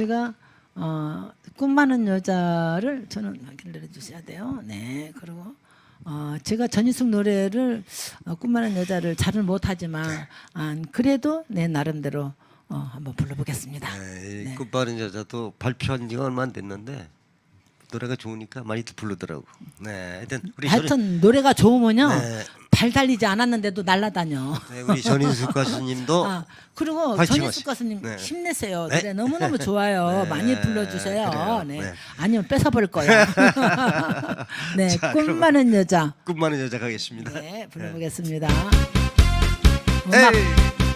제가 어, 꿈 많은 여자를 저는 확인 내려주셔야 돼요. 네, 그리고 어, 제가 전희숙 노래를 어, 꿈 많은 여자를 잘은 못하지만 아, 그래도 내 나름대로 어, 한번 불러보겠습니다. 네, 이 꽃바른 여자도 발표한 지가 얼마 안 됐는데 노래가 좋으니까 많이들 부르더라고. 네, 하여튼 우리 하여튼 노래가 좋으면요 네. 발 달리지 않았는데도 날라다녀. 네, 우리 전인숙 가수님도 아, 그리고 화이팅 하시- 가수님 네. 힘내세요. 네. 노래 너무너무 좋아요. 네, 많이 불러주세요. 그래요. 네. 네. 아니면 뺏어버릴 거예요. 네, 자, 꿈 많은 여자. 꿈 많은 여자 가겠습니다. 네, 불러보겠습니다. 음악 에이.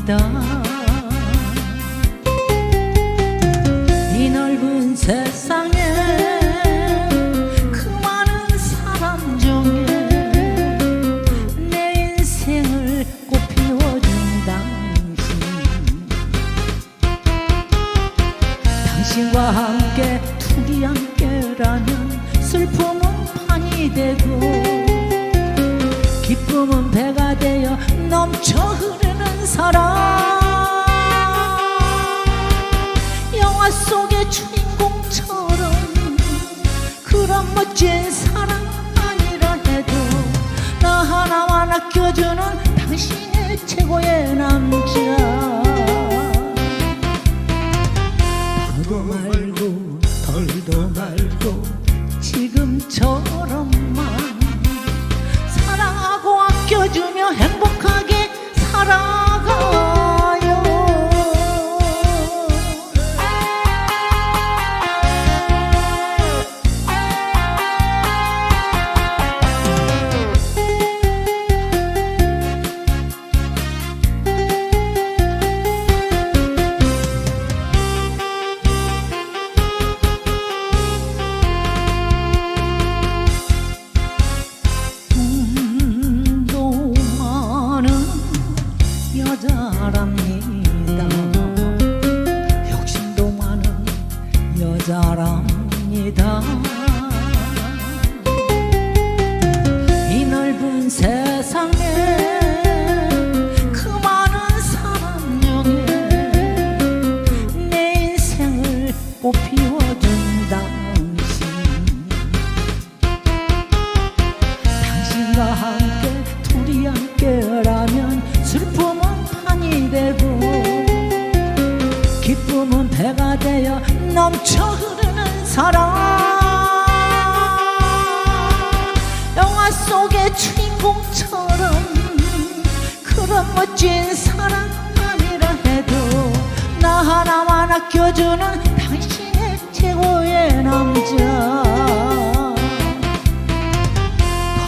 여자랍니다. 이 넓은 세상에 그 많은 사람 중에 내 인생을 꽃피워준 당신 당신과 함께 둘이 함께라면 슬픔은 판이 되고 기쁨은 배가 되어 넘쳐 흐르는 사랑. 영화 속의 주인공처럼 그런 멋진 사랑 아니라 해도 나 하나만 아껴주는 당신의 최고의 남자. 더도 말고 덜도 말고 지금처럼만 사랑하고 아껴주며 행복하게 살아 여자랍니다. 욕심도 많은 여자랍니다 기쁨은 배가 되어 넘쳐 흐르는 사랑. 영화 속의 주인공처럼 그런 멋진 사랑 아니라 해도 나 하나만 아껴주는 당신의 최고의 남자.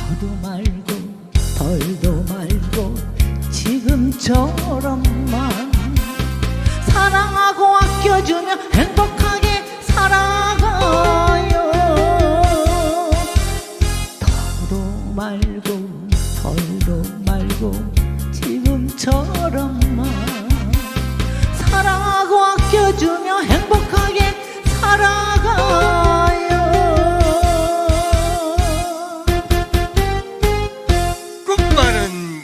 더도 말고 덜도 말고 지금처럼만 사랑하고 아껴주며 행복하게 살아가요. 더도 말고 덜도 말고 지금처럼만 사랑하고 아껴주며 행복하게 살아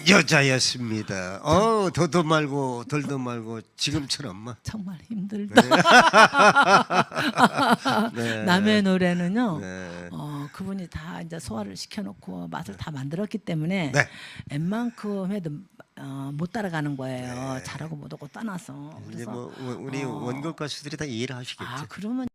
여자였습니다. 어, 더도 말고 덜도 말고 지금처럼만. 정말 힘들다. 네. 남의 노래는요. 네. 어, 그분이 다 이제 소화를 시켜놓고 맛을 다 만들었기 때문에 네. 웬만큼 해도 어, 못 따라가는 거예요. 잘하고 못하고 떠나서. 이제 그래서 뭐 우- 우리 어. 원곡 가수들이 다 이해를 하시겠죠. 아 그러면